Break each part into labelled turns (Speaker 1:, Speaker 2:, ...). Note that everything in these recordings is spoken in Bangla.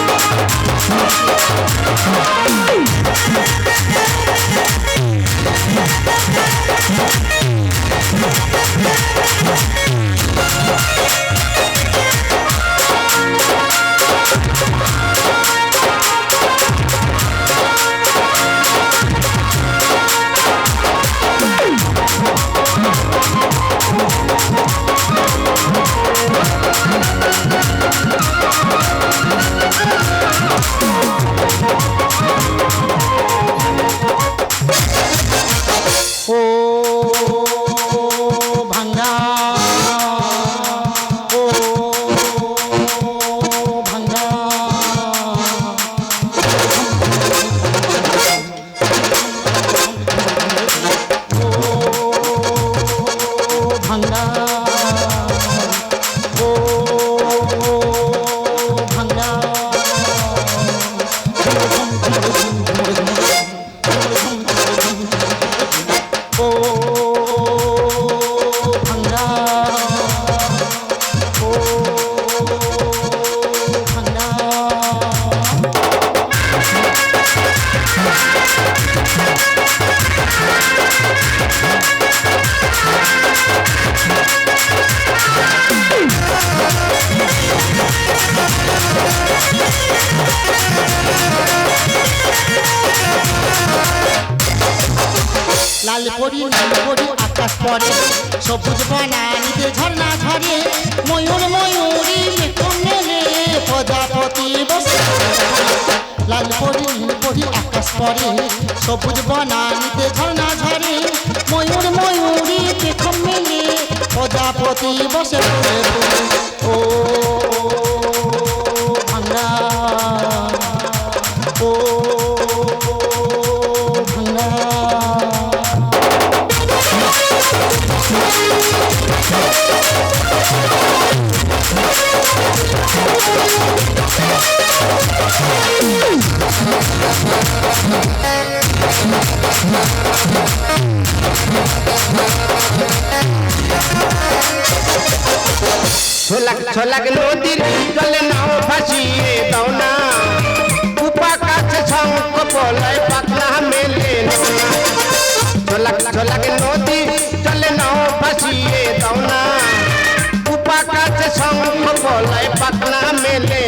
Speaker 1: ও ভাঙ্গা ও ভাঙ্গা ও সবুজ বনানিতে ঝর্ণা ঝরে ময়ূর ময়ূরী মেঘম মেলে প্রজাপতি বসে। ও ও ভাঙ্গা
Speaker 2: ছোলাক ছোলাক নদীর জলে নাও ভাসিয়ে দাও না। উপা কাছে শঙ্খ পলয় পাতলা মেলে ছোলাক ছোলাক নদীর জলে নাও ভাসিয়ে দাও না। উপা কাছে শঙ্খ পলয় পাতলা মেলে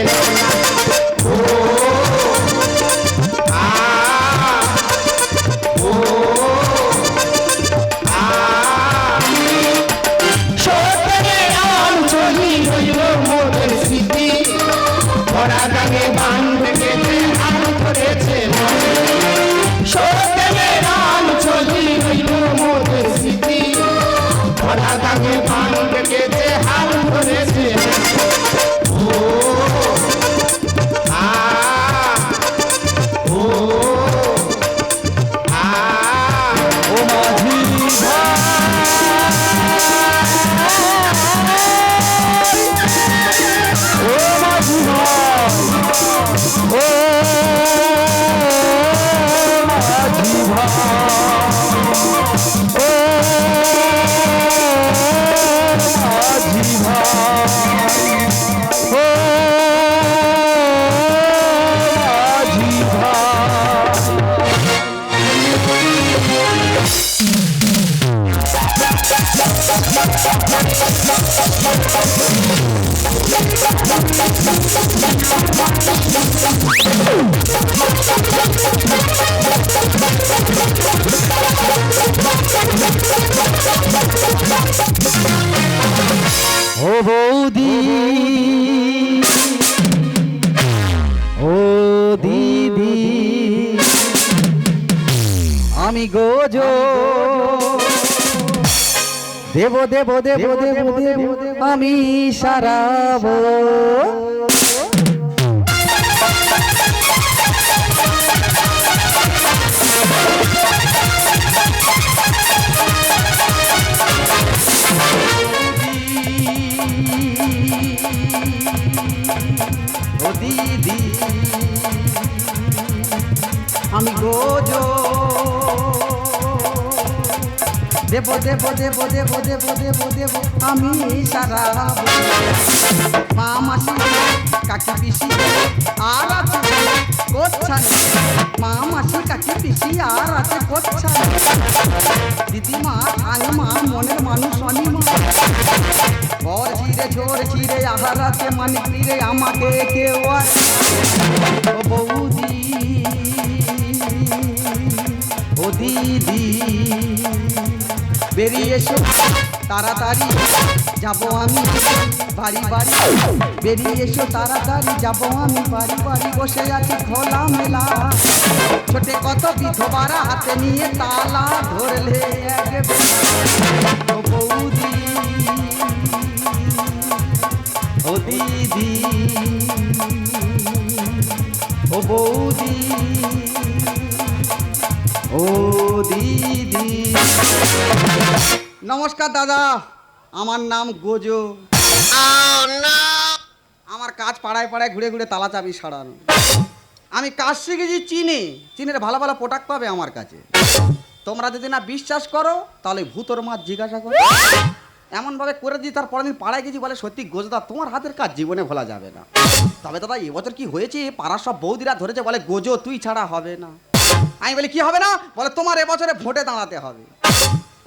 Speaker 1: আমি দেব দেব দেব দেব দেব আমি সারাব।
Speaker 3: দেব দেব দেব দেব দেব দেব আমি সারা মা মাসি, কাকি পিসি, আর আছে কোচ্ছানে মা মাসি, কাকি পিসি, আর আছে কোচ্ছানে দিদিমা ঠাংমা মনের মানুষ অনিমা বর ছিঁড়ে ছোর ছিঁড়ে আহার আছে মানিক তীরে আমাকে কেউ আর বৌদি, ও দিদি। বেরিয়ে এসো। তাড়াতাড়ি যাব আমি বাড়ি বাড়ি। বেরিয়ে এসো তাড়াতাড়ি যাব আমি বাড়ি বাড়ি। বসে আছি খোলা মেলা। ছোটে কত বিধবারা হাতে নিয়ে তালা ধরলে বৌদি, ও দিদি, ও বৌদি, ও দিদি। নমস্কার দাদা, আমার নাম গোজো। আমার কাজ পাড়ায় পাড়ায় ঘুরে ঘুরে তালা চাবি সারানো। আমি কাজ শিখেছি চীনে। চিনের ভালো ভালো প্রোডাক্ট পাবে আমার কাছে। তোমরা যদি না বিশ্বাস করো, তাহলে ভূতর মাছ জিজ্ঞাসা করো। এমনভাবে করে দিই তার পরের দিন পাড়ায় গেছি বলে সত্যি গোজদা তোমার হাতের কাজ জীবনে ভোলা যাবে না। তবে দাদা, এবছর কি হয়েছে? পাড়ার সব বৌদিরা ধরেছে বলে, গোজো, তুই ছাড়া হবে না। আমি বলি, কি হবে না? বলে, তোমার এবছরে ভোটে দাঁড়াতে হবে।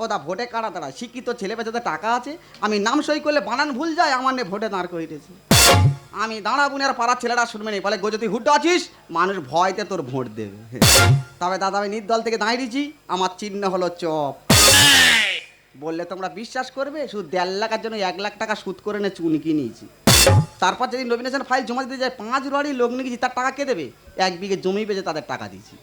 Speaker 3: ও দা ভোটে কারা দাঁড়ায়? শিক্ষিত ছেলে পেছাতে টাকা আছে, আমি নাম সই করলে বানান ভুল যায়, আমার নিয়ে ভোটে দাঁড় করিতেছে আমি দাঁড়া আর পাড়ার ছেলেরা শুনবে না, বলে তুই হুড্ডো আছিস? মানুষ ভয়তে তোর ভোট দেবে। তবে দাদা, আমি নির্দল থেকে দাঁড়িয়েছি, আমার চিহ্ন হলো চপ। বললে, তোমরা বিশ্বাস করবে? শুধু দেড় লাখের জন্য এক লাখ টাকা সুদ করে নে চুন নিয়েছি। তারপর যদি নমিনেশন ফাইল জমা দিতে যায়, পাঁচ লড়ি লোক নিয়েছি তার টাকা কে দেবে? এক বিঘে জমি বেচে তাদের টাকা দিয়েছি।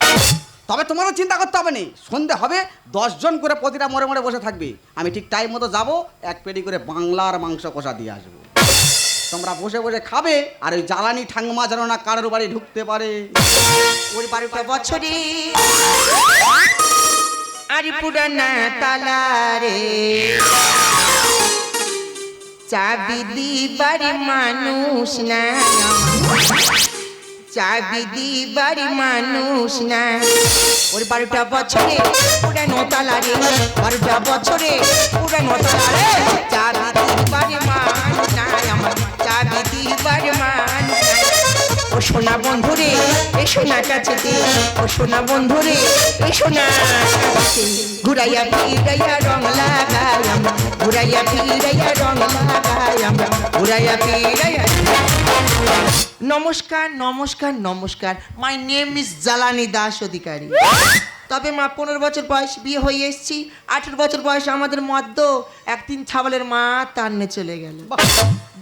Speaker 3: তবে তোমারও চিন্তা করতে হবে নেই সন্ধে হবে দশজন করে প্রতিটা মরে মরে বসে থাকবে। আমি ঠিক টাইম মতো যাব এক পেটি করে বাংলার মাংস কষা দিয়ে আসব। তোমরা বসে বসে খাবে আর ওই জ্বালানি ঠাংমা যেন না কারোর বাড়ি ঢুকতে পারে।
Speaker 4: ওর বারোটা বছরে আর পুরানা তালা রে। চাবি দিবার মানুষ না। চাবি দিবার মানুষ না। ওর বারোটা বছরে পুরানো তালা রে, বারোটা বছরে পুরানো তালা রে। চাবি দিবার মানুষ না আমার চাবি দিবার মানুষ না ও সোনা বন্ধুরে এসো না কাছেতে ও সোনা বন্ধুরে এসো না ঘুরাইয়া ফিরাইয়া রং লাগাই ঘুরাইয়া ফিরাইয়া রং লাগাই ঘুরাইয়া ফিরাইয়া নমস্কার নমস্কার নমস্কার। My name is Jalani Das Adhikari তবে মা পনেরো বছর বয়স বিয়ে হয়ে এসেছি। আঠেরো বছর বয়স আমাদের মদ্য একদিন ছাবলের মা তান্নে চলে গেল।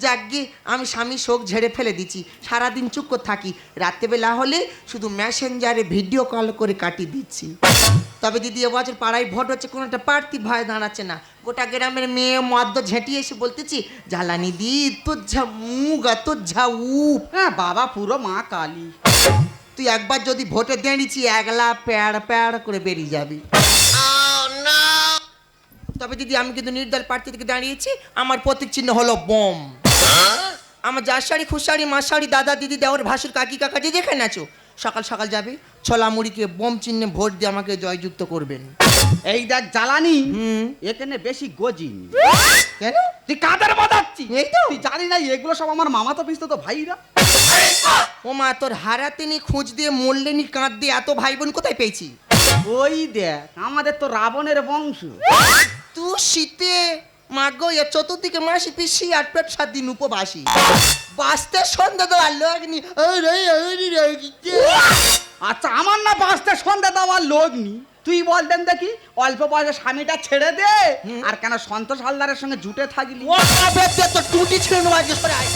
Speaker 4: যাকগে আমি স্বামী শোক ঝেড়ে ফেলে দিচ্ছি সারাদিন চুপ করে থাকি। রাত্রেবেলা হলে শুধু মেসেঞ্জারে ভিডিও কল করে কাটিয়ে দিচ্ছি। তবে দিদি এবছর পাড়ায় ভোট হচ্ছে কোনো একটা প্রার্থী ভয় দাঁড়াচ্ছে না। গোটা গ্রামের মেয়ে মদ্য ঝেঁটিয়ে এসে বলতেছি জ্বালানি দি তোর ঝা মুগ আর তোর ঝা উপ
Speaker 3: হ্যাঁ বাবা পুরো মা কালী।
Speaker 4: তুই একবার যদি ভোটে দাঁড়িয়েছি একলা প্যাড় প্যাড় করে বেরিয়ে যাবি। তবে দিদি আমি কিন্তু নির্দল প্রার্থী থেকে দাঁড়িয়েছি আমার প্রতীক চিহ্ন হলো বোম। আমার যার শাড়ি খুশাড়ি মা শাড়ি দাদা দিদি দেওয়ার ভাসুর কাকি কাকা যে যেখানে আছো সকাল সকাল যাবে ছোলা মুড়িকে বোম চিহ্নে ভোট দিয়ে আমাকে জয়যুক্ত করবেন।
Speaker 3: এই দেখ জ্বালানি
Speaker 4: হুম।
Speaker 3: এখানে বেশি গজিন।
Speaker 4: কেন?
Speaker 3: তুই কাদের বাজাচ্ছি
Speaker 4: এই তো।
Speaker 3: তুই জানি না এগুলো সব আমার মামা তো পিস্তো তো ভাইরা।
Speaker 4: ও মা তোর হারাতে নি খোঁজ দিয়ে মরলে নি কাঁদ দিয়ে এত ভাই বোন কোথায় পেয়েছি?
Speaker 3: ওই দেখ আমাদের তো রাবণের বংশ।
Speaker 4: তু শীতে মাগো এ চতুর্দিকে মাসি পিসি আট পেট সাত দিন উপবাসী। বাঁচতে সন্ধ্যা তো আলো আগনি
Speaker 3: আচ্ছা আমার না বাঁচতে সন্ধ্যা দেওয়ার লোক নি তুই বল দেন দেখি অল্প বয়সে স্বামীটা ছেড়ে দে আর কেন সন্তোষ হালদারের সঙ্গে জুটে থাকলি?
Speaker 4: তো টুটি নেওয়া আজকে সরাই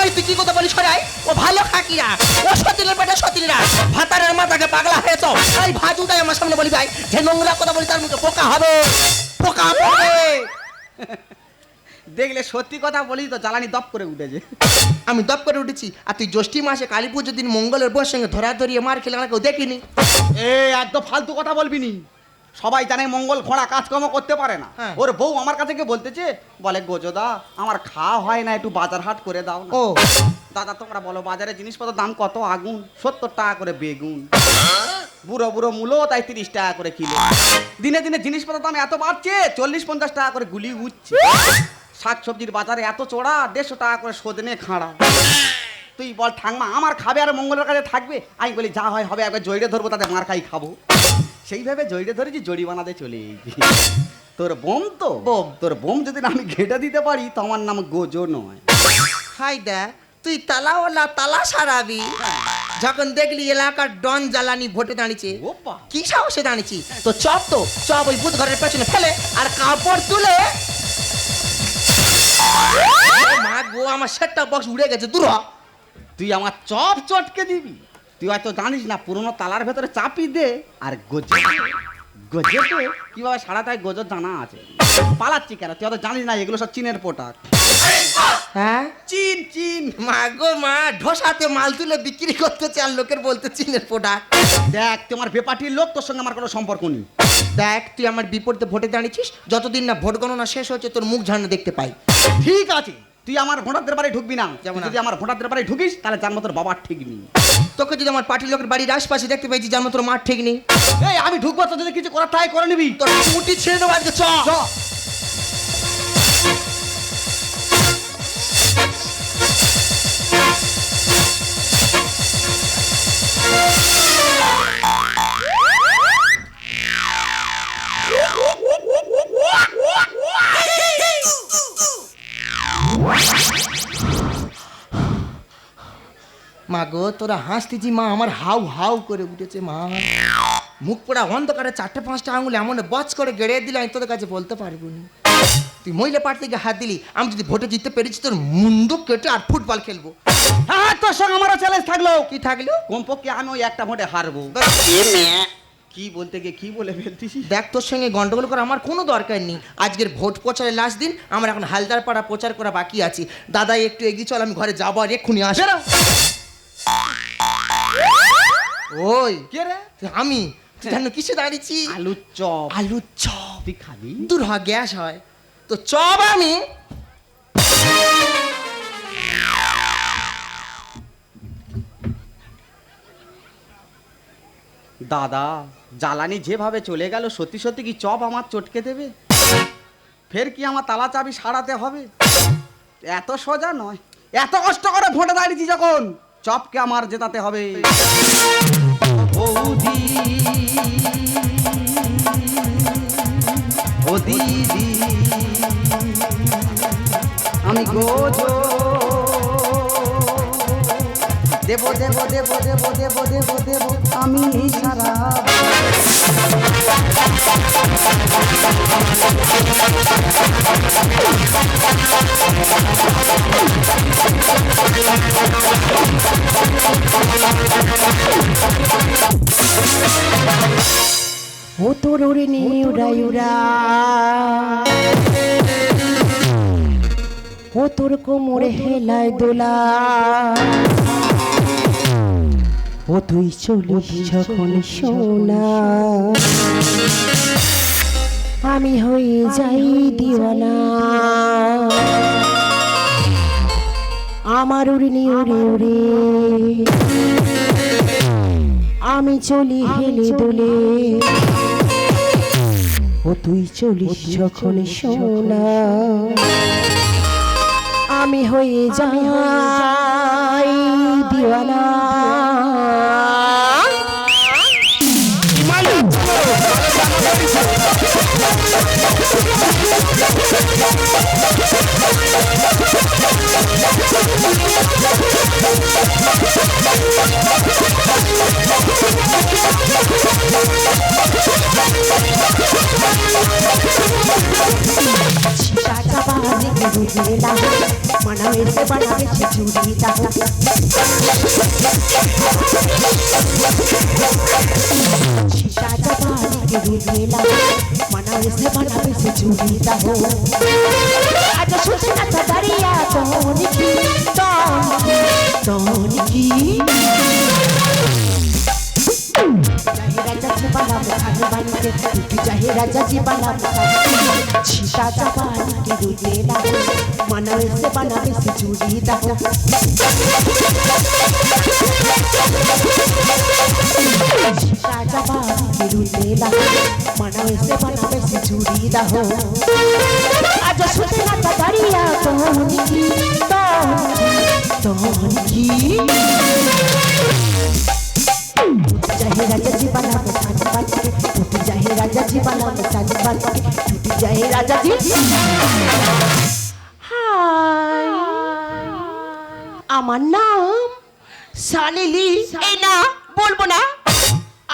Speaker 4: এই তুই কি কথা বলি সরাই? ও ভালো খাকিরা ও সতিলের পেটে সতিলরা ভাতারের মাথাকে পাগলা হয়ে তো এই ভাজুটাই আমার সামনে বলি ভাই। যে নোংরা কথা বলি তার মুখে পোকা হবে। পোকা পড়বে।
Speaker 3: দেখলে সত্যি কথা বলি তো জ্বালানি দপ করে উঠেছে।
Speaker 4: আমি দপ করে উঠেছি আর তুই জ্যৈষ্ঠী মাসে কালী পুজোর দিন মঙ্গলের বউর সঙ্গে ধরা ধরিয়ে মার খেলে আমরা কেউ দেখিনি।
Speaker 3: এ একদম ফালতু কথা বলবি নি। সবাই জানে মঙ্গল খোঁড়া কাজকর্ম করতে পারে না।
Speaker 4: হ্যাঁ।
Speaker 3: ওর বউ আমার কাছে গিয়ে বলতেছে বলে গোজদা আমার খাওয়া হয় না একটু বাজার হাট করে দাও না।
Speaker 4: ও।
Speaker 3: দাদা তোমরা বলো বাজারে জিনিসপত্রের দাম কত? আগুন সত্তর টাকা করে বেগুন। বুড়ো বুড়ো মূলো তাই তিরিশ টাকা করে কিলো। দিনে দিনে জিনিসপত্রের দাম এত বাড়ছে চল্লিশ পঞ্চাশ টাকা করে গুলি উঠছে। শাক সবজির বাজারে এত চড়া দেড়শো টাকা করে সদনে খাঁড়া। তুই বল ঠাংমা আমার খাবে আর মঙ্গলের কাছে থাকবে? আমি বলি যা হয় হবে একবার জড়িয়ে ধরবো তাতে মার খাই খাব। সেইভাবে জড়িয়ে ধরেছি জড়ি বানাতে চলে। তোর বোম তো?
Speaker 4: বোম।
Speaker 3: তোর বোম যদি আমি ঘেটে দিতে পারি তো আমার নাম গোজো নয়।
Speaker 4: হাই দেখ তুই তালাওয়ালা তালা সারাবি? যখন দেখলি এলাকার ডন জ্বালানি ভোটে দাঁড়িয়েছে কি সাহসে দাঁড়িয়েছি তো চপ তো চপ ওই বুধ ঘরের পেছনে ফেলে আর কাপড় তুলে। মা গো আমার সেটটা বক্স উড়ে গেছে দূর।
Speaker 3: তুই আমার চপ চটকে দিবি। তুই হয়তো জানিস না পুরোনো তালার ভেতরে চাপি দে। আর গজে গজে দে কীভাবে সারা তাই গজর জানা আছে। পালাচ্ছি কেন? তুই হয়তো জানিস না এগুলো সব চীনের পোটাক
Speaker 4: হ্যাঁ?
Speaker 3: চীন চীন।
Speaker 4: মা গো মা ঢোসাতে মাল তুলে বিক্রি করতে চার লোকের বলতে চিনের প্রোডাক্ট
Speaker 3: দেখ তোমার বেপাটির লোক তোর সঙ্গে আমার কোনো সম্পর্ক নেই।
Speaker 4: দেখ তুই আমার বিপরীতে ভোটে দাঁড়িয়েছিস যতদিন না ভোট গণনা শেষ হচ্ছে তোর মুখ ঝান্না দেখতে পাই।
Speaker 3: ঠিক আছে। তুই আমার ভোটারদের বাড়ি ঢুকবি না।
Speaker 4: যেমন
Speaker 3: যদি আমার ভোটারদের বাড়ি ঢুকিস তাহলে যার মতো বাবার ঠিক নেই।
Speaker 4: তোকে যদি আমার পার্টির লোকের বাড়ির আশপাশে দেখতে পাইছি যার মতো মার মাঠ ঠিক নেই।
Speaker 3: এই আমি ঢুকবো তো যদি কিছু করার ট্রাই করে নিবি।
Speaker 4: তোর মুটি ছেড়ে দেবো আজকে চ। গো তোরা হাসতেছি মা আমার হাউ হাউ করে উঠেছে মা। মুখ পোড়া অন্ধকারে চারটে পাঁচটা আঙুল এমন বচ করে গেড়ে দিলে আমি তোদের কাছে বলতে পারব না। তুই মহিলা পার্টি থেকে হাত দিলি আমি যদি ভোটে জিততে পেরেছি তোর মুন্ডু কেটে আর ফুটবল খেলব।
Speaker 3: হ্যাঁ তোর সঙ্গে আমারও চ্যালেঞ্জ থাকল।
Speaker 4: কি থাকল?
Speaker 3: কমপক্ষে আমি ওই একটা ভোটে হারবো। কি বলতে গিয়ে কি বলে ফেলতিস?
Speaker 4: দেখ তোর সঙ্গে গন্ডগোল করা আমার কোনো দরকার নেই। আজকের ভোট প্রচারের লাস্ট দিন আমার এখন হালদার পাড়া প্রচার করা বাকি আছে। দাদা একটু এগিয়ে চল আমি ঘরে যাব আর এক্ষুনি আসে ওই।
Speaker 3: কে রে?
Speaker 4: আমি। তুই জানো কিসে দাঁড়িয়েছি?
Speaker 3: আলুর চপ।
Speaker 4: আলুর চপ।
Speaker 3: তুই খাবি?
Speaker 4: দূর হ গ্যাস হয়। তো চপ আমি।
Speaker 3: দাদা জ্বালানি যেভাবে চলে গেল সত্যি সত্যি কি চপ আমার চটকে দেবে? ফের কি আমার তালা চাবি সারাতে হবে? এত সোজা নয়। এত কষ্ট করে ভোটে দাঁড়িয়েছি যখন। চপকে আমার জেতাতে হবে। আমি গোজো দেব দেব দেব দেব দেব দেব দেব, আমি সারা
Speaker 5: ও তোর ওরে উড়া ও কোমরে হেলায় দোলা ও তুই চলিস যখন সোনা আমি হয়ে যাই দিওয়ানা। আমার উড়ে উড়ে উড়ে। আমি চলি হেলে দোলে। ও তুই চলিস যখন সোনা। আমি হয়ে যাই দিওয়ানা। Yeah. চাচা বাজে কে বুঝেলা মনা মেরে বানাবে খিচুড়ি দাও চাচা বাজে কে বুঝেলা মনা মেরে বানাবে খিচুড়ি দাও रे तू चाहे राजा जी बना सीता जबान के रुदे ना मन से बना में से चूड़ी दा सीता जबान के रुदे ना आज सुते ना तबरिया तो होनी तो टूट जाए राजा जी बना के साज बाज के टूट जाए राजा जी बना के साज बाज के टूट जाए राजा जी হাই আমার নাম সালিলি এই না বলবো না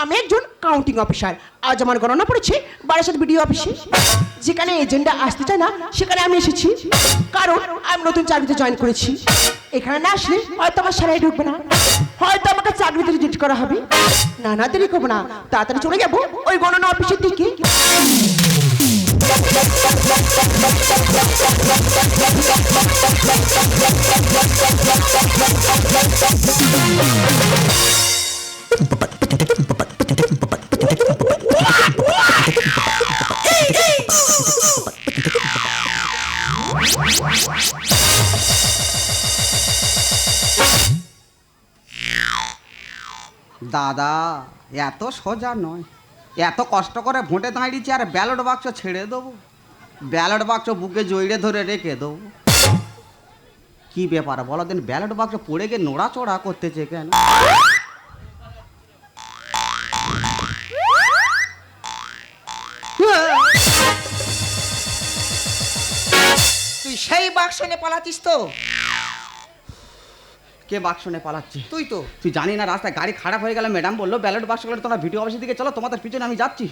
Speaker 5: আমি একজন কাউন্টিং অফিসার আজ আমার গণনা পড়েছে বারাসাত বিডিও অফিসে যেখানে এজেন্ডা আসতে চায় না, সেখানে আমি এসেছি। কারণ আমি নতুন চাকরিতে জয়েন করেছি। এখানে না আসলে হয়তো আমার সারাই ঢুকবে না। হয়তো আমাকে চাকরিতে রিজেক্ট করা হবে। না না, দেরি করব না। তাড়াতাড়ি চলে যাব ওই গণনা অফিসের দিকে।
Speaker 3: দাদা, এত সোজা নয়। এত কষ্ট করে ভোটে দাঁড়িয়েছি আর ব্যালট বাক্স ছেড়ে দেবো। ব্যালট বাক্স বুকে জড়িয়ে ধরে রেখে দেবো। কি ব্যাপার বলো দিন, ব্যালট বাক্স পড়ে গিয়ে নোড়াচড়া করতেছে কেন?
Speaker 4: তুই সেই বাক্স নিয়ে পালাতিস তো?
Speaker 3: কে বাক্স নিয়ে পালাচ্ছে?
Speaker 4: তুই তো।
Speaker 3: তুই জানি না রাস্তায় গাড়ি খারাপ হয়ে গেলে ম্যাডাম বলল ব্যালট বাক্স করে তোমরা ভিডিও অফিসের দিকে চলো তোমাদের পিছনে আমি যাচ্ছি।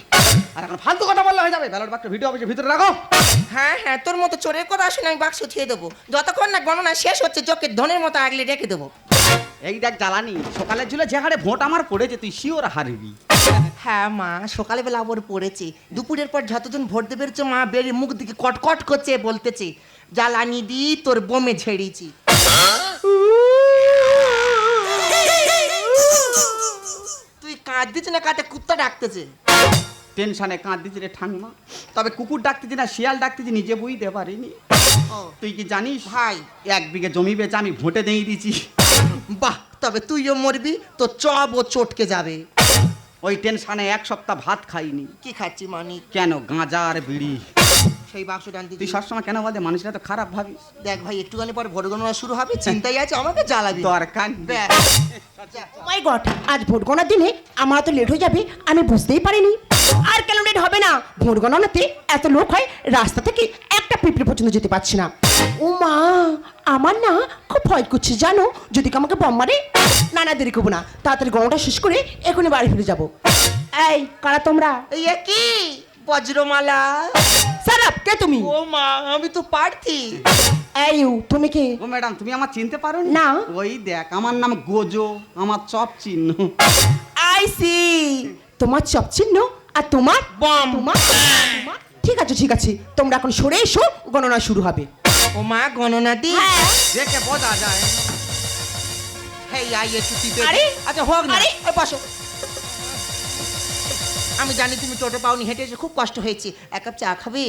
Speaker 3: আর এখন ফালতু কথা বললে হয়ে যাবে। ব্যালট বাক্স ভিডিও অফিসের ভিতরে রাখো।
Speaker 4: হ্যাঁ হ্যাঁ তোর মতো চোরের কথা শুনে আমি বাক্স থিয়ে দেবো। যতক্ষণ না গণনা শেষ হচ্ছে চোখের ধনের মতো আগলে রেখে দেবো।
Speaker 3: এই দেখ জ্বালানি সকালের ঝুলে যে হারে ভোট আমার পড়েছে তুই শিওর হারবি?
Speaker 4: হ্যাঁ মা সকালবেলা আবার পড়েছে। দুপুরের পর যতজন ভোট দেবে বেরোচ্ছে মা বেরিয়ে মুখ দিকে কটকট করছে বলতেছে জ্বালানি দি তোর বোমে ঝেড়েছি। কাঁদছিস না কাতে কুত্তা ডাকতেছে।
Speaker 3: টেনশনে কাঁদতেছি রে ঠাংমা তবে কুকুর ডাকতেছি না শিয়াল ডাকতেছি নিজে বুঝতে পারিনি।
Speaker 4: ও।
Speaker 3: তুই কি জানিস?
Speaker 4: ভাই।
Speaker 3: এক বিঘে জমি বেচে আমি ভোটে দিয়ে দিছি
Speaker 4: বাহ তবে তুইও মরবি তো চব ও চটকে যাবে।
Speaker 3: ওই টেনশনে এক সপ্তাহ ভাত খাইনি।
Speaker 4: কি খাচ্ছি মানে
Speaker 3: কেন গাঁজা আর বিড়ি?
Speaker 4: সেই বাক্স টানতে
Speaker 3: তুই সবসময় কেন বলতে মানুষরা তো খারাপ ভাবিস।
Speaker 4: দেখ ভাই একটুখানি পর ভোট গণনা শুরু হবে চিন্তাই আছে আমাকে জ্বালাবি।
Speaker 3: দরকার।
Speaker 5: মাই গড আজ ভোট গণার দিনে আমার তো লেট হয়ে যাবে আমি বুঝতেই পারিনি। আর কেন লেট হবে না? ভোট গণনাতে এত লোক হয় রাস্তা থেকে একটা পিঁপড়ে পর্যন্ত যেতে পারছি না। ও মা আমার না খুব ভয় করছে জানো? যদি কি আমাকে বম মারে না না দেরি করব না। তাড়াতাড়ি গণনাটা শেষ করে এখনই বাড়ি ফিরে যাব। এই কারা তোমরা?
Speaker 4: এই কি? বজ্রমালা?
Speaker 5: সারাপ কে তুমি?
Speaker 4: ও মা আমি তো প্রার্থী
Speaker 5: এই তুমি কে?
Speaker 3: ও ম্যাডাম তুমি আমার চিনতে পারো
Speaker 5: না।
Speaker 3: ওই দেখ আমার নাম গোজো আমার চপ চিহ্ন।
Speaker 5: আই সি তোমার চপ চিহ্ন আর তোমার
Speaker 4: বম।
Speaker 5: তোমার ঠিক আছে ঠিক আছে তোমরা এখন সরে এসো গণনা শুরু হবে।
Speaker 4: ও মা গণনা দি।
Speaker 3: দেখে বোঝা যায়।
Speaker 4: হেই আই একটু
Speaker 5: আরে,
Speaker 4: আচ্ছা হোক না।
Speaker 5: আরে,
Speaker 4: বসো আমি জানি তুমি টোটো পাওনি হেঁটে এসে খুব কষ্ট হয়েছে। এক কাপ চা খাবে?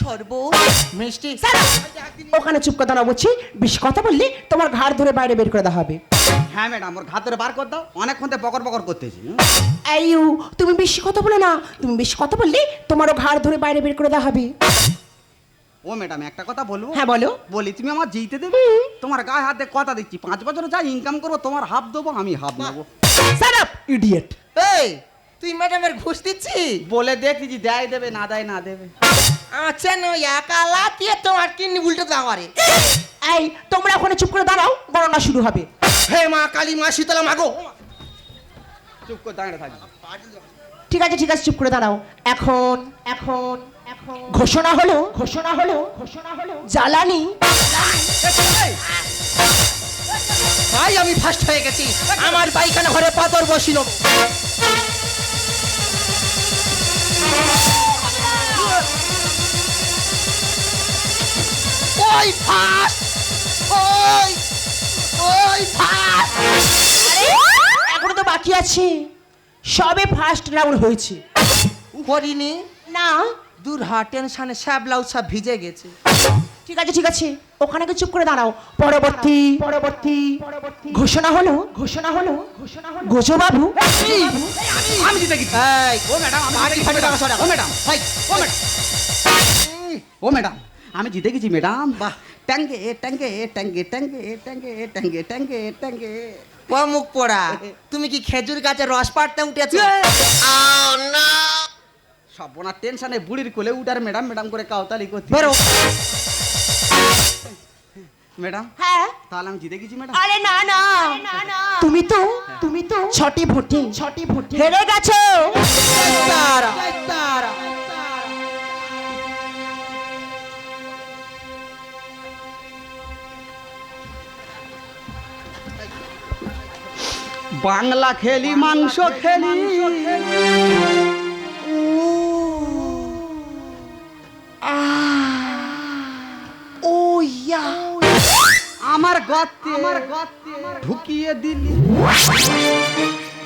Speaker 4: সর্ব মিষ্টি।
Speaker 5: ওখানে চুপ কথা না বলছি বেশি কথা বললে তোমার ঘাড় ধরে বাইরে বের করে দেওয়া হবে।
Speaker 3: হ্যাঁ ম্যাডাম ওর ঘাত ধরে বার কর দাও। অনেকক্ষণ থেকে বকর বকর করতেছি হুম?
Speaker 5: এই ইউ, তুমি বেশি কথা বলে না। তুমি বেশি কথা বললে তোমারও ঘাড় ধরে বাইরে বের করে দেওয়া হবে।
Speaker 3: ও ম্যাডাম একটা কথা বলব?
Speaker 5: হ্যাঁ বলো।
Speaker 3: বলি তুমি আমার জিতে দেবে? তোমার গায়ে হাতে কথা দিচ্ছি। পাঁচ বছর যা ইনকাম করব তোমার হাফ দেবো আমি হাফ নেব।
Speaker 5: ইডিয়েট
Speaker 4: এই! তুই ম্যাডামের ঘুষ দিচ্ছি
Speaker 3: বলে দেখছি দেয় দেবে না দেয় না দেবে
Speaker 4: আচ্ছা নো একা লাতিয়ে তোমার কিডনি উল্টে দেওয়ারে
Speaker 5: এই তোমরা ওখানে চুপ করে দাঁড়াও গণনা শুরু হবে
Speaker 4: হে মা কালী মা শীতলা মাগো
Speaker 3: চুপ করে দাঁড়িয়ে থাকবে
Speaker 5: ঠিক আছে ঠিক আছে চুপ করে দাঁড়াও এখন এখন এখন ঘোষণা হলো ঘোষণা হলো ঘোষণা হলো জ্বালানি
Speaker 4: ভাই আমি ফার্স্ট হয়ে গেছি আমার পায়খানা ঘরে পাথর বসিল ওই ফার্স্ট ওই! ওই
Speaker 5: এখনও তো বাকি আছে। সবে ফার্স্ট রাউন্ড হয়েছে।
Speaker 4: করিনি।
Speaker 5: না।
Speaker 4: দূর হা টেনশনে সব ভিজে গেছে।
Speaker 5: ঠিক আছে ঠিক আছে। ওখানে গিয়ে চুপ করে দাঁড়াও। পরবর্তী পরবর্তী ঘোষণা হলো ঘোষণা হলো ঘোষণা হলো। গোজো বাবু
Speaker 3: আমি জিতে গেছি।
Speaker 4: এই
Speaker 3: ও ম্যাডাম ও ম্যাডাম ভাই ও ম্যাডাম। ও ম্যাডাম আমি জিতে গেছি ম্যাডাম। বাহ ট্যাঙ্গে ট্যাঙ্গে ট্যাঙ্গে ট্যাঙ্গে ট্যাঙ্গে ট্যাঙ্গে ট্যাঙ্গে ট্যাঙ্গে।
Speaker 4: ও মুখ পোড়া তুমি কি খেজুর গাছের রস পাড়তে উঠেছো?
Speaker 3: সব ওনার টেনশনে বুড়ির কোলে উঠার ম্যাডাম ম্যাডাম করে কাউতালি করতে।
Speaker 4: বেরো।
Speaker 3: ম্যাডাম
Speaker 5: হ্যাঁ।
Speaker 3: তাহলে আমি জিতে গেছি ম্যাডাম।
Speaker 5: আরে না না। তুমি তো তুমি তো ছটি ভোটে ছটি ভোটে। হেরে গেছো।
Speaker 4: তারা।
Speaker 3: বাংলা খেলি মাংস খেলি। গর্তে আমার গর্তে ঢুকিয়ে দিলি।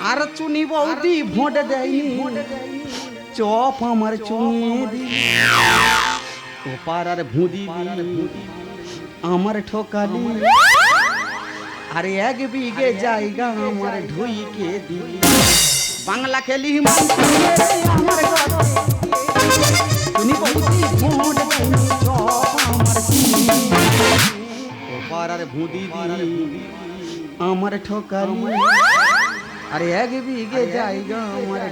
Speaker 3: আর চুনি বৌদি ভোট দেয়নি। চপ আমার চুনিয়ে দিলি। ও পাড়ার ভুঁদি আমার ঠকালি। আরে এক বিঘে জায়গা আমার ঢুইকে দিলি। বাংলা খেলি আমার চুনি বৌদি ভোট চপ আমার ভুঁদি আমার ঠকালি। আরে এক বিঘে জায়গা আমার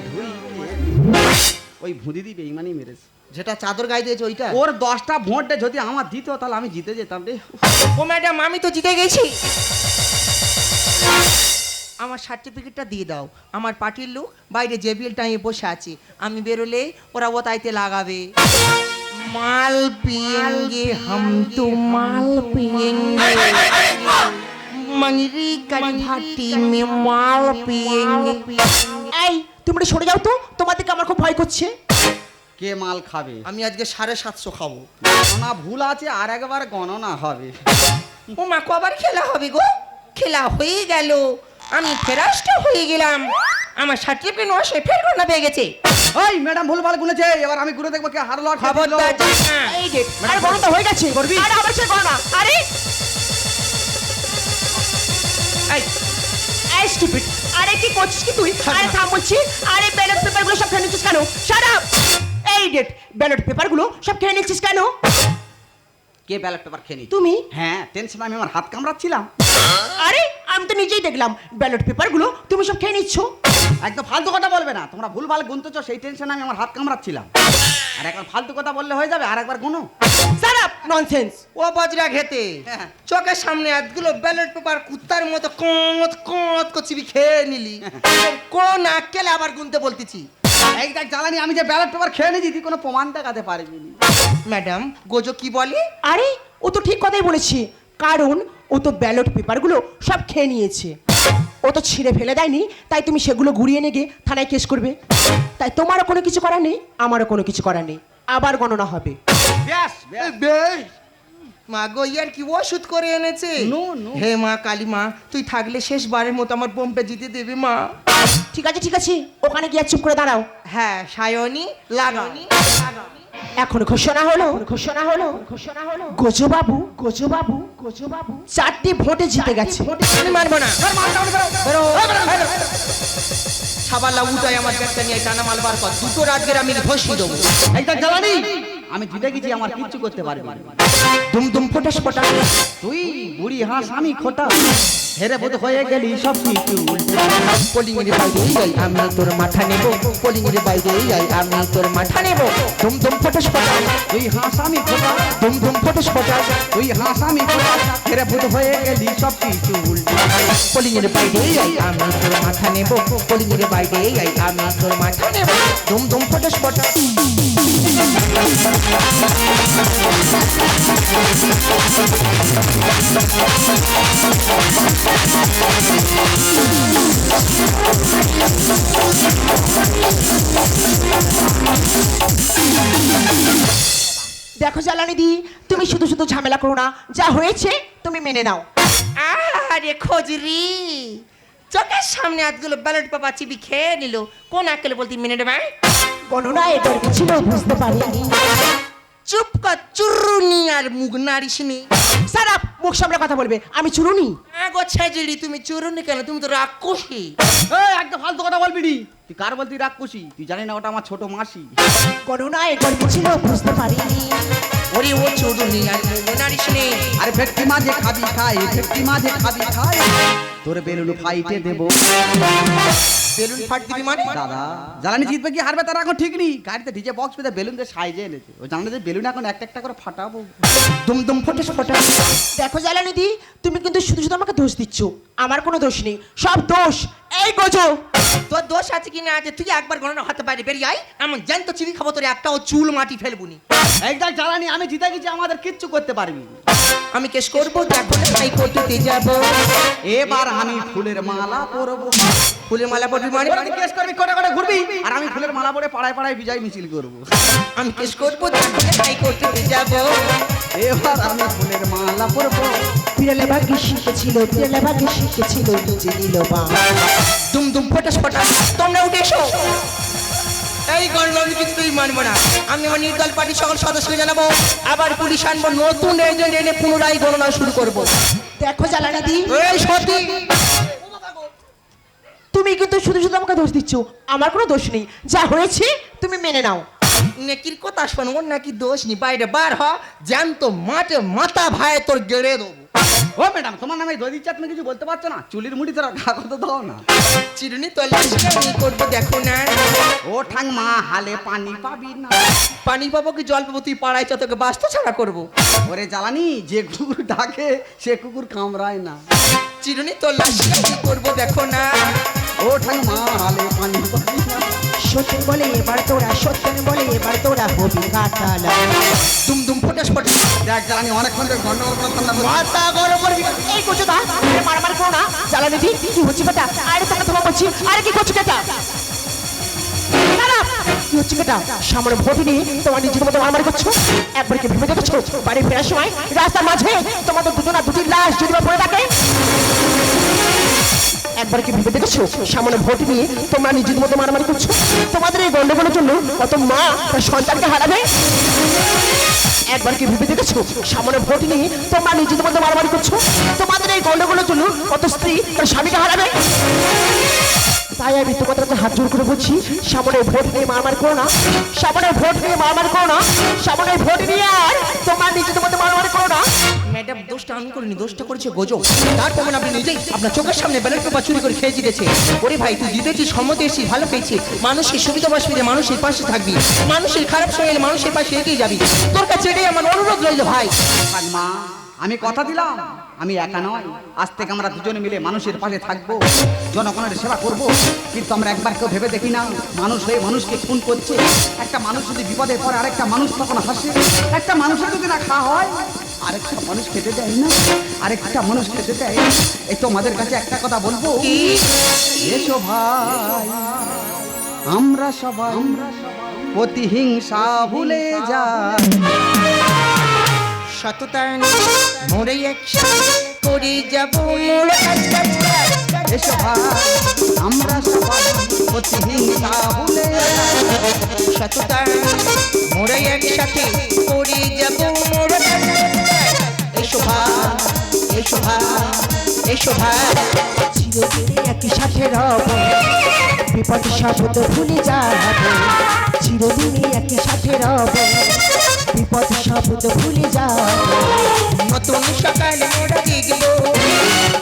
Speaker 3: ওই ভুঁদি দি বেইমানি মেরেছে।
Speaker 4: যেটা চাদর গায়ে দিয়েছে ওইটা?
Speaker 3: ওর দশটা ভোটে যদি আমার দিত তাহলে আমি জিতে যেতাম রে।
Speaker 4: ও ম্যাডাম আমি তো জিতে গেছি। আমার সার্টিফিকেটটা দিয়ে দাও। আমার পার্টির লোক বাইরে জেবিএল টাইমে বসে আছে। আমি বেরোলে ওরা ও তাইতে লাগাবে। মাল পিয়েঙ্গে হাম তো মাল পিয়েঙ্গে मंगरी कड़ी भाटी में माल पिएंगे
Speaker 5: এই তোমরা সরে যাও তো তোমাদেরকে আমার খুব ভয় করছে
Speaker 3: কে মাল খাবে
Speaker 4: আমি আজকে সাড়ে সাতশো খাবো
Speaker 3: গণনা ভুল আছে আর একবার গণনা হবে
Speaker 4: ও মা কবার খেলা হবে গো খেলা হয়ে গেল আমি ফেরাসটা হয়ে গেলাম আমার সার্টিফিকেট নয় ফের গণনা পেয়ে গেছে
Speaker 3: ওই ম্যাডাম ভুল ভালো গুনেছে। এবার আমি ঘুরে দেখব কে হারলো আর কে জিতলো।
Speaker 4: খবরদার যাস না।
Speaker 5: এই যে আরে গণনা হয়ে গেছে।
Speaker 3: করবি?
Speaker 5: আরে আবার সে আরে।
Speaker 4: এই,
Speaker 5: এই স্টুপিড আরে কি করছিস কি তুই? আরে থাম বলছি। আরে ব্যালট পেপারগুলো সব খেয়ে নিচ্ছিস কেন? শাট আপ এই ডেট ব্যালট পেপারগুলো সব খেয়ে নিচ্ছিস কেন?
Speaker 3: কে ব্যালট পেপার খেয়ে নিচ্ছে?
Speaker 5: তুমি?
Speaker 3: হ্যাঁ টেনশন আমি আমার হাত কামড়াচ্ছিলাম।
Speaker 5: আরে আমি তো নিজেই দেখলাম। ব্যালট পেপারগুলো তুমি সব খেয়ে নিচ্ছ।
Speaker 3: একদম ফালতু কথা বলবে না। তোমরা ভুল ভালো গুনতেছো সেই টেনশনে আমি আমার হাত কামড়াচ্ছিলাম। আর একবার ফালতু কথা বললে হয়ে যাবে আর একবার গুনো
Speaker 5: আপ ননসেন্স
Speaker 4: ও বজরা ঘেতে
Speaker 3: হ্যাঁ।
Speaker 4: চোখের সামনে এতগুলো ব্যালট পেপার কুত্তার মতো কঁত কঁত করছিবি খেয়ে নিলি। কোন আক্কেলে আবার গুনতে বলতেছি?
Speaker 3: এই দেখ জ্বালানি আমি যে ব্যালট পেপার খেয়ে নিয়েছি তুই কোনো প্রমাণ দেখাতে পারবি
Speaker 4: ম্যাডাম গোজো কি বলে?
Speaker 5: আরে ও তো ঠিক কথাই বলেছে। কারণ ও তো ব্যালট পেপারগুলো সব খেয়ে নিয়েছে। ও তো ছিঁড়ে ফেলে দেয়নি তাই তুমি সেগুলো ঘুরিয়ে নিয়ে গিয়ে থানায় কেস করবে। তাই তোমারও কোনো কিছু করার নেই আমারও কোনো কিছু করার নেই আবার গণনা হবে।
Speaker 3: ব্যাস ব্যাস।
Speaker 4: মা গো ইয়ার কি ওষুধ করে এনেছে?
Speaker 3: No, no.
Speaker 4: হে মা কালী মা তুই থাকলে শেষবারের মতো আমার বোম্পে জিতে দেবে মা।
Speaker 5: ঠিক আছে ঠিক আছে ওখানে গিয়ে চুপ করে দাঁড়াও।
Speaker 4: হ্যাঁ সায়নি লাগানি
Speaker 5: এখন ঘোষণা হলো ঘোষণা হলো ঘোষণা হলো। গোজো বাবু গোজো বাবু গোজো বাবু চারটি ভোটে জিতে গেছে।
Speaker 4: ভোটে আমি মানবো না বেরো। সাবাল্লা উঠাই আমার ব্যাগটা নিয়ে টানা মালবার পর কর দুটো রাজগের আমি ঘষি দেবো।
Speaker 3: জ্বালানি। আমি জিতে গেছি আমার কিচ্ছু করতে পারবি
Speaker 4: দুম দুম ফোটাস ফোটাস।
Speaker 3: তুই বুড়ি হাঁস আমি খোটা। হেরে বোধ হয়ে গেলি সব কিছু
Speaker 4: পোলিং এর বাইরে যাই আমি তোর মাথা নেব। পোলিং এর বাইরে যাই আমি তোর মাথা নেব। দুম দুম ফোটাস ফোটাস।
Speaker 3: তুই হাঁস আমি খোটা।
Speaker 4: দুম দুম ফোটাস ফোটাস।
Speaker 3: তুই হাঁস আমি খোটা। হেরে বোধ হয়ে গেলি সব কিছু উল্টে।
Speaker 4: পোলিং এর বাইরে যাই আমি তোর মাথা নেব। পোলিং এর বাইরে যাই আমি তোর মাথা নেব। দুম দুম ফোটাস ফোটাস।
Speaker 5: দেখো জ্বালানি দি তুমি শুধু শুধু ঝামেলা করো না। যা হয়েছে, তুমি মেনে নাও।
Speaker 4: আরে খোঁজরি, চোখের সামনে আজগুলো ব্যালট পেপার চিবি খেয়ে নিল। কোন আকেলে বলতি মেনে ভাই
Speaker 5: কোনো না এটার ছিল বুঝতে পারিনি।
Speaker 4: চুপ কর চুরুনি আর মুখ নি।
Speaker 5: সারা মুখ সামনে কথা বলবে আমি চুরুনি?
Speaker 4: ছেজড়ি তুমি চুরুনি কেন? তুমি তো রাক্ষসী।
Speaker 3: এই একটা ফালতু কথা বলবি নি। তুই কার বলতি রাক্ষসী? তুই জানি না ওটা আমার ছোট মাসি।
Speaker 5: কোনো না এটার ছিল বুঝতে পারিনি।
Speaker 4: ওরে ও চুরুনি আর মুখ নারিস নি।
Speaker 3: আরে ভেটকি মাঝে খাবি খাই ভেটকি মাঝে খাবি খাই তোর বেলুন ফাইটে দেবো।
Speaker 4: বেলুন ফাট দিবি মানে?
Speaker 3: দাদা। জ্বালানি জিতবে কি হারবে তার এখন ঠিক নেই। গাড়িতে ডিজে বক্স পেতে বেলুন দিয়ে সাইজে এনেছে। ও জানে যে বেলুন এখন একটা একটা করে ফাটাবো।
Speaker 4: দুম দুম ফটে ফটে
Speaker 5: দেখো জ্বালানিদি তুমি কিন্তু শুধু শুধু আমাকে দোষ দিচ্ছ। আমার কোনো দোষ নেই। সব দোষ। এই গোজো!
Speaker 4: তোর দোষ আছে কি না আছে? তুই একবার গণনা হাতে বেরিয়ে আয়। এমন জ্যান্ত চিনি খাব তোর একটাও চুল মাটি ফেলবুনি।
Speaker 3: একদম জ্বালানি আমি জিতে গেছি আমাদের কিচ্ছু করতে পারবি না।
Speaker 4: আমি কেস করব দেখো যাব।
Speaker 3: এবার আমি ফুলের মালা পরবো।
Speaker 4: ফুলের মালা পড়বি মানে
Speaker 3: ওরা তুই কেস করবি কোটে কোটে ঘুরবি আর আমি ফুলের মালা পরে পাড়ায় পাড়ায় বিজয় মিছিল করব।
Speaker 4: আমি কেস করব তাই করতে যাব।
Speaker 3: এবার আমি ফুলের মালা পরবো।
Speaker 5: বিড়ালে ভাগ্যে শিখেছিল বিড়ালে ভাগ্যে শিখেছিল নিজে নিল বা।
Speaker 4: দুম দুম ফটাস ফটাস তোমরা উঠে এসো। এই গণনা আমি কিছুই মানবো না। আমি আমার নির্দল পার্টির সকল সদস্যকে জানাব। আবার পুলিশ আনব নতুন এজেন্ট এনে পুনরায় গণনা শুরু করব।
Speaker 5: দেখো জ্বালানিদি
Speaker 4: এই সত্যি
Speaker 5: তুমি কিন্তু শুধু শুধু আমাকে দোষ দিচ্ছ। আমার কোনো দোষ নেই। যা হয়েছে তুমি মেনে নাও।
Speaker 4: নেকির কথা শোন ওর নাকি দোষ নি বাইরে বার হ। জ্যান্ত মাঠে মাথা ভাই তোর গেড়ে দেবো।
Speaker 3: ও ম্যাডাম তোমার নামে দই দিচ্ছে তুমি কিছু বলতে পারছ না? চুলির মুড়ি তোরা ঘা কত দাও না।
Speaker 4: চিরুনি তলে করব দেখো না।
Speaker 3: ও ঠাং মা হালে পানি পাবি না।
Speaker 4: পানি পাবো কি জল পাবো? তুই পাড়ায় চ তোকে বাস্ত ছাড়া করব।
Speaker 3: ওরে জ্বালানি যে কুকুর ডাকে সে কুকুর কামড়ায় না।
Speaker 4: চিরুনি তলে আমি করব দেখো না।
Speaker 3: ও ঠাং মা পানি
Speaker 5: সত্যি বলে এবার তোরা সত্যি বলে এবার তোরা হবি কাটালা
Speaker 4: দুম দুম ফটাস ফটাস।
Speaker 3: দেখ জ্বালানি অনেকক্ষণ ধরে গন্ডগোল করতাম না
Speaker 4: মাথা গরম করবি
Speaker 5: এই করছ দা আরে মারামারি করো না। জ্বালানি দি কি হচ্ছে বেটা? আরে তোমার বলছি আরে কি করছ বেটা। কি হচ্ছে বেটা? সামনে ভোট নিয়ে তোমার নিজের মতো মারামারি করছ? একবার কি ভেবে দেখেছ? বাড়ি ফেরার সময় রাস্তার মাঝে তোমাদের দুজনা দুটির লাশ যদি পড়ে থাকে? একবার কি ভেবে দেখেছ? সামনে ভোট নিয়ে তোমরা নিজের মতো মারামারি করছ? তোমাদের এই গন্ডগোলের জন্য কত মা তার সন্তানকে হারাবে? একবার কি ভেবে দেখেছ? সামনে ভোট নিয়ে তোমরা নিজেদের মধ্যে মারামারি করছ? তোমাদের এই গন্ডগোলের জন্য কত স্ত্রী তার স্বামীকে হারাবে? তাই আমি তোমাদের কাছে হাত জোর করে বলছি, সামনে ভোট নিয়ে মারামারি করো না। সামনে ভোট নিয়ে মারামারি করো না। সামনে ভোট নিয়ে আর তোমরা নিজেদের মধ্যে মারামারি করো না।
Speaker 4: দোষটা আমি করিনি দোষটা করেছে গোজো। তার প্রমাণ আপনি নিজেই। আপনার চোখের সামনে ব্যালট পেপার চুরি করে খেয়ে জিতেছে। ওরে ভাই, তুই জিতেছিস, সম্মতি এসেছিস, ভালো পেয়েছিস। মানুষের সুবিধা অসুবিধা মানুষের পাশে থাকবি। মানুষের খারাপ সময় এলে মানুষের পাশে এগিয়ে যাবি। তোর কাছে এটাই আমার অনুরোধ রইল ভাই।
Speaker 3: মা আমি কথা দিলাম আমি একা নয় আজ থেকে আমরা দুজনে মিলে মানুষের পাশে থাকব জনগণের সেবা করব। কিন্তু আমরা একবার কেউ ভেবে দেখি না মানুষ হয়ে মানুষকে খুন করছে। একটা মানুষ যদি বিপদে পড়ে আরেকটা মানুষ তখন হাসে। একটা মানুষের যদি না খাওয়া হয় আরেকটা মানুষ খেতে দেয় না। আরেকটা মানুষ খেতে দেয় এই তোমাদের কাছে একটা কথা বলব। এসো ভাই আমরা সবাই প্রতিহিংসা ভুলে যাই।
Speaker 4: সততা মোরে একসাথে করে যাব
Speaker 3: এসো আমরা সবাই প্রতিহিংসা ভুলে
Speaker 4: সততা মোরে একসাথে করে যাব মোরে এসো ভাই এসো ভাই এসো ভাই।
Speaker 5: চিরদিনে একই সাথে রব বিপদ শব্দ ভুলে যাব চিরদিনে একই সাথে রব বিপদ শব্দ ভুলে যাব
Speaker 4: নতুন সকালে দেখব।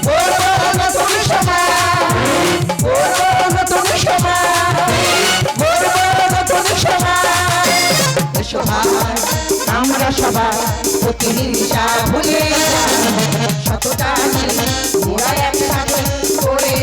Speaker 4: বলব নতুন বলব নতুন সমাজ নতুন আমরা সবাই প্রতিহিংসা ভুলে সততা মোরা একসাথে করে